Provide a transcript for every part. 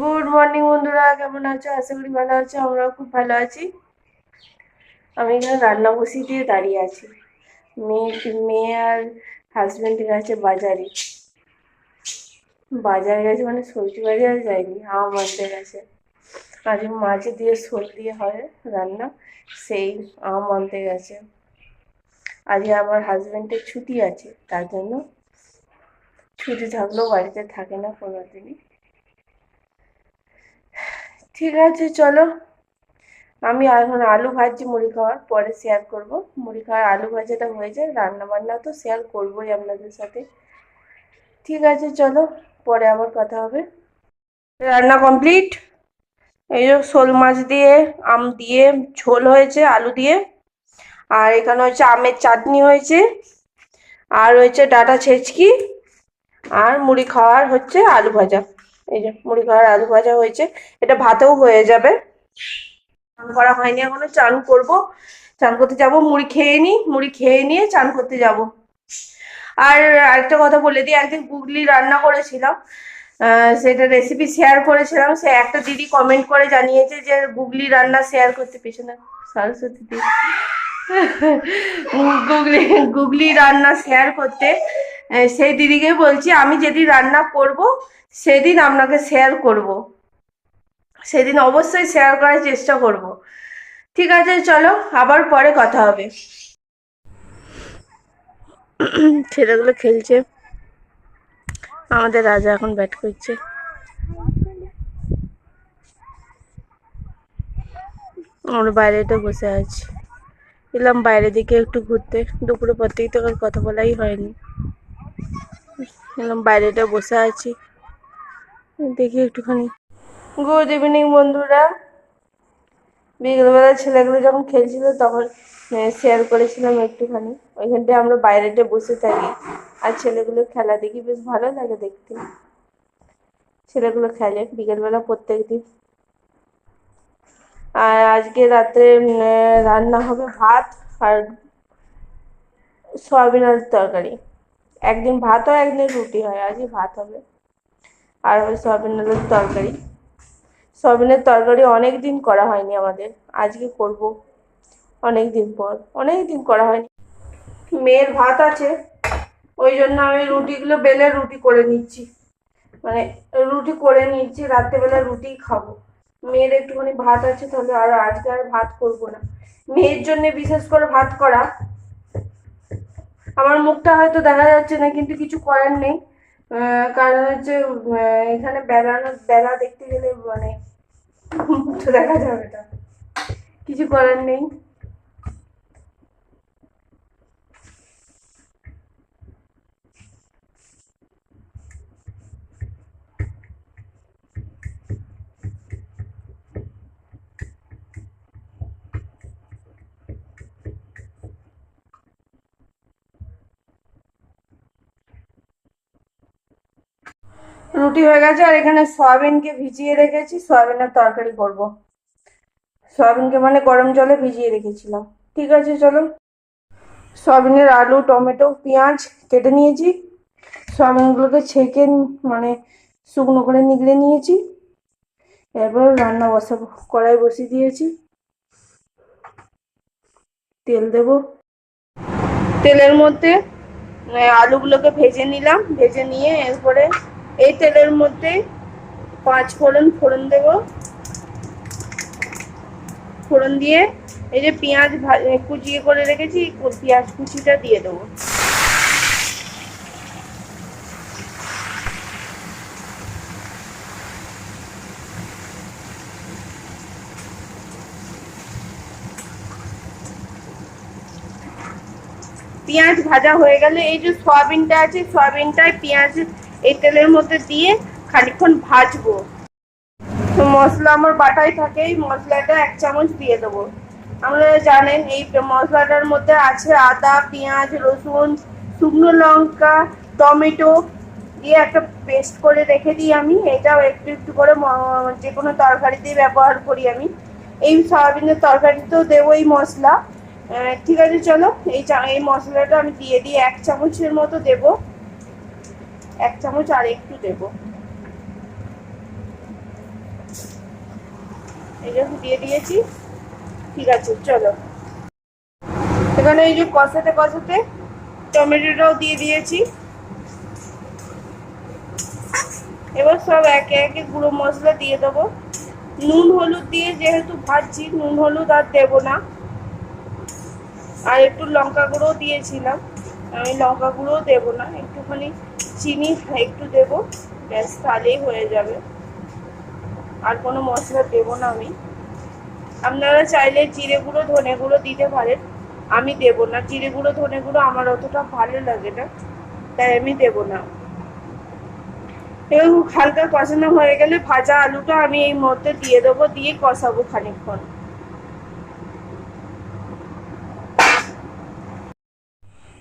Good morning বন্ধুরা। কেমন আছো? আশা করি ভালো আছো। আমরাও খুব ভালো আছি। আমি এখানে রান্না বসিয়ে দিয়ে দাঁড়িয়ে আছি। মেয়ে মেয়ে আর হাজব্যান্ড গেছে বাজারে। বাজারে গেছে মানে সবজি বাজারে যায়নি আম আনতে গেছে আজকে মাছ দিয়ে শোল দিয়ে হয় রান্না, সেই আম আনতে গেছে আজকে আমার হাজব্যান্ডের ছুটি আছে, তার জন্য ছুটি থাকলেও বাড়িতে থাকে না কোনো দিনই ঠিক আছে, চলো। আমি এখন আলু ভাজি মুড়ি খাওয়ার, পরে শেয়ার করব। মুড়ি খাওয়ার আলু ভাজাটা হয়ে যায় রান্না বান্না তো শেয়ার করবোই আপনাদের সাথে। ঠিক আছে, চলো, পরে আবার কথা হবে। রান্না কমপ্লিট এই যে শোল মাছ দিয়ে, আম দিয়ে, ঝোল হয়েছে, আলু দিয়ে। আর এখানে হচ্ছে আমের চাটনি হয়েছে। আর হয়েছে ডাটা ছেচকি। আর মুড়ি খাওয়ার হচ্ছে আলু ভাজা। এই যে মুড়ি খাওয়ার আলু ভাজা হয়েছে। এটা ভাতেও হয়ে যাবে। চান করা হয়নি এখনও, চান করব। চান করতে যাব, মুড়ি খেয়ে নিই মুড়ি খেয়ে নিয়ে চান করতে যাব। আর আরেকটা কথা বলে দিই, একদিন গুগলি রান্না করেছিলাম সেটা রেসিপি শেয়ার করেছিলাম, সে একটা দিদি কমেন্ট করে জানিয়েছে যে গুগলি রান্না শেয়ার করতে পেছনে সরস্বতী দিদি। গুগলি গুগলি রান্না শেয়ার করতে সেই দিদিকে বলছি, আমি যেদিন রান্না করব সেদিন আপনাকে শেয়ার করব। সেদিন অবশ্যই শেয়ার করার চেষ্টা করব। ঠিক আছে, চলো, আবার পরে কথা হবে। ছেলেগুলো খেলছে। আমাদের রাজা এখন ব্যাট করছে। আমরা বাইরেটা বসে আছি। এলাম বাইরে দিকে একটু ঘুরতে। দুপুরে পর থেকে তো কথা বলাই হয়নি। এলাম বাইরেটা বসে আছি। দেখি একটুখানি। গুড ইভিনিং বন্ধুরা। বিকেলবেলা ছেলেগুলো যখন খেলছিল, তখন শেয়ার করেছিলাম একটুখানি। ওইখানটায় আমরা বাইরেটা বসে থাকি। আর ছেলেগুলো খেলা দেখি, বেশ ভালো লাগে দেখতে। ছেলেগুলো খেলে বিকেলবেলা প্রত্যেক দিন আর আজকে রাত্রে রান্না হবে ভাত আর সয়াবিন আলুর তরকারি। একদিন ভাত হয়, একদিন রুটি হয়। আজকে ভাত হবে। আর হবে সয়াবিন আলুর তরকারি। সয়াবিনের তরকারি অনেক দিন করা হয়নি আমাদের। আজকে করব অনেক দিন পর। অনেক দিন করা হয়নি। মেয়ের ভাত আছে। ওই জন্য আমি রুটিগুলো বেলে রুটি করে নিচ্ছি। মানে রুটি করে নিচ্ছি, রাত্রেবেলা রুটি খাব। মেয়ের একটুখানি ভাত আছে, তাহলে আর আজকে আর ভাত করব না। মেয়ের জন্য বিশেষ করে ভাত করা। আমার মুখটা হয়তো দেখা যাচ্ছে না, কিন্তু কিছু করার নেই। কারণ হচ্ছে এখানে বেড়ানো বেলা দেখতে গেলে মানে দেখা যাবে না। কিছু করার নেই। রুটি হয়ে গেছে আর এখানে সয়াবিনকে ভিজিয়ে রেখেছি, সয়াবিনের তরকারি করব। সয়াবিনকে মানে গরম জলে ভিজিয়ে রেখেছিলাম। ঠিক আছে, চলো। সয়াবিনের আলু, টমেটো, পেঁয়াজ কেটে নিয়েছি। সয়াবিনগুলোকে ছেঁকে মানে শুকনো করে নিগড়ে নিয়েছি। এরপর রান্না বসাবো, কড়াই বসিয়ে দিয়েছি। তেল দেব। তেলের মধ্যে আলুগুলোকে ভেজে নিলাম, ভেজে নিয়ে এরপরে এই তেলের মধ্যে পাঁচ ফোড়ন ফোড়ন দেব। ফোড়ন দিয়ে এই যে পেঁয়াজ কুচিয়ে করে রেখেছি, পেঁয়াজ কুচিটা দিয়ে দেবো। পেঁয়াজ ভাজা হয়ে গেলে এই যে সয়াবিনটা আছে, সয়াবিনটায় পেঁয়াজ এই তেলের মধ্যে দিয়ে খানিকক্ষণ ভাজবো। তো মশলা আমার বাটাই থাকে, এই মশলাটা এক চামচ দিয়ে দেবো। আপনারা জানেন, এই মশলাটার মধ্যে আছে আদা, পেঁয়াজ, রসুন, শুকনো লঙ্কা, টমেটো দিয়ে একটা পেস্ট করে রেখে দিই আমি। এটাও একটু একটু করে যে কোনো তরকারিতেই ব্যবহার করি আমি। এই সয়াবিনের তরকারিতেও দেবো এই মশলা। ঠিক আছে, চলো, এই এই মশলাটা আমি দিয়ে দিই, এক চামচের মতো দেবো। এক চামচ আর একটু দেবো। দিয়েছি, ঠিক আছে, চলো। এখানে যে কষাতে কষাতে টমেটোটাও দিয়ে দিয়েছি। এবার সব একে একে গুঁড়ো মশলা দিয়ে দেবো। নুন, হলুদ দিয়ে যেহেতু ভাজছি, নুন, হলুদ আর দেবো না। আর একটু লঙ্কা গুঁড়োও দিয়েছিলাম। আমি লঙ্কা গুঁড়োও দেবো না, একটুখানি চিনি একটু দেবো, ব্যাস তাহলেই হয়ে যাবে। আর কোনো মশলা দেবো না আমি। আপনারা চাইলে জিরে গুঁড়ো, ধনে গুঁড়ো দিতে পারেন। আমি দেবো না। জিরে গুঁড়ো, ধনে গুঁড়ো আমার অতটা ভালো লাগে না, তাই আমি দেবো না। এবং হালকা কষানো হয়ে গেলে ভাজা আলুটা আমি এই মধ্যে দিয়ে দেবো, দিয়ে কষাবো খানিকক্ষণ।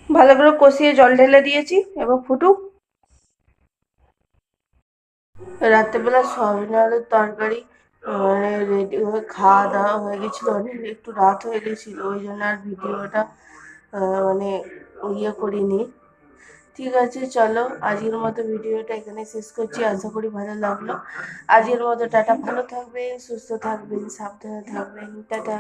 ভালো করে কষিয়ে জল ঢেলে দিয়েছি, এবার ফুটুক। রাত্রেবেলা সয়াবিন আলুর তরকারি মানে রেডি হয়ে খাওয়া দাওয়া হয়ে গেছিল, অনেক একটু রাত হয়ে গেছিল, ওই জন্য আর ভিডিওটা মানে ইয়ে করিনি। ঠিক আছে, চলো, আজকের মতো ভিডিওটা এখানে শেষ করছি, আশা করি ভালো লাগল। আজকের মতো টাটা, ভালো থাকবেন, সুস্থ থাকবেন, সাবধানে থাকবেন, টাটা।